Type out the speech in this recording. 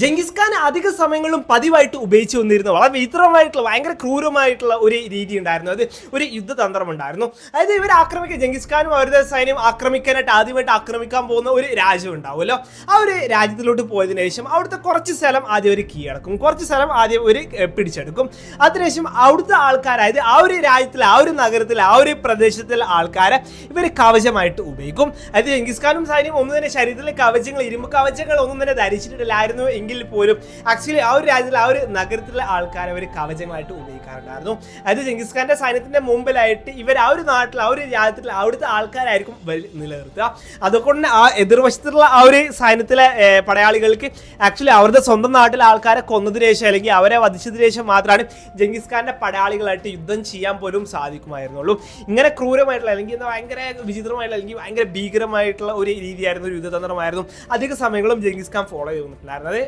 Genghis Khan അധിക സമയങ്ങളും പതിവായിട്ട് ഉപയോഗിച്ചു വന്നിരുന്ന. വളരെ വിചിത്രമായിട്ടുള്ള ഭയങ്കര ക്രൂരമായിട്ടുള്ള ഒരു രീതി ഉണ്ടായിരുന്നു. അത് ഒരു യുദ്ധതന്ത്രം ഉണ്ടായിരുന്നു. അതായത് ഇവർ ആക്രമിക്കുക ജംഗിസ് ഖാനും അവരുടെ സൈന്യം ആക്രമിക്കാനായിട്ട് ആദ്യമായിട്ട് ആക്രമിക്കാൻ പോകുന്ന ഒരു രാജ്യം ഉണ്ടാവുമല്ലോ. ആ ഒരു രാജ്യത്തിലോട്ട് പോയതിനു ശേഷം അവിടുത്തെ കുറച്ച് സ്ഥലം ആദ്യം ഒരു കീഴടക്കും. കുറച്ച് സ്ഥലം ആദ്യം ഒരു പിടിച്ചെടുക്കും. അതിനുശേഷം അവിടുത്തെ ആൾക്കാർ അതായത് ആ ഒരു രാജ്യത്തിൽ ആ ഒരു നഗരത്തിൽ ആ ഒരു പ്രദേശത്തിലെ ആൾക്കാരെ ഇവർ കവചമായിട്ട് ഉപയോഗിക്കും. അതായത് ജംഗിസ് ഖാനും സൈന്യം ഒന്നും തന്നെ ശരീരത്തിലെ കവചങ്ങൾ ഇരുമ്പ് കവചങ്ങൾ ഒന്നും തന്നെ ധരിച്ചിട്ടില്ലായിരുന്നു. എങ്കിൽ പോലും ആക്ച്വലി ആ ഒരു രാജ്യത്തിലെ ആ ഒരു നഗരത്തിലെ ആൾക്കാരെ അവർ കവചങ്ങളായിട്ട് ഉപയോഗിക്കാറുണ്ടായിരുന്നു. അതായത് ജെങ്കിസ് ഖാന്റെ സൈന്യത്തിന്റെ മുമ്പിലായിട്ട് ഇവർ ആ ഒരു നാട്ടിൽ ആ ഒരു രാജ്യത്തിൽ അവിടുത്തെ ആൾക്കാരായിരിക്കും നിലനിർത്തുക. അതുകൊണ്ട് ആ എതിർവശത്തുള്ള ആ ഒരു സൈന്യത്തിലെ പടയാളികൾക്ക് ആക്ച്വലി അവരുടെ സ്വന്തം നാട്ടിലെ ആൾക്കാരെ കൊന്നതിന് ശേഷം അല്ലെങ്കിൽ അവരെ വധിച്ചതിന് ശേഷം മാത്രമാണ് ജംഗിസ് ഖാന്റെ പടയാളികളായിട്ട് യുദ്ധം ചെയ്യാൻ പോലും സാധിക്കുമായിരുന്നുള്ളൂ. ഇങ്ങനെ ക്രൂരമായിട്ടുള്ള അല്ലെങ്കിൽ എന്താ ഭയങ്കര വിചിത്രമായിട്ടുള്ള അല്ലെങ്കിൽ ഭയങ്കര ഭീകരമായിട്ടുള്ള ഒരു രീതിയായിരുന്നു ഒരു യുദ്ധതന്ത്രമായിരുന്നു അധിക സമയങ്ങളും ജെങ്കിസ് ഖാൻ ഫോളോ ചെയ്തിട്ടുണ്ടായിരുന്നത്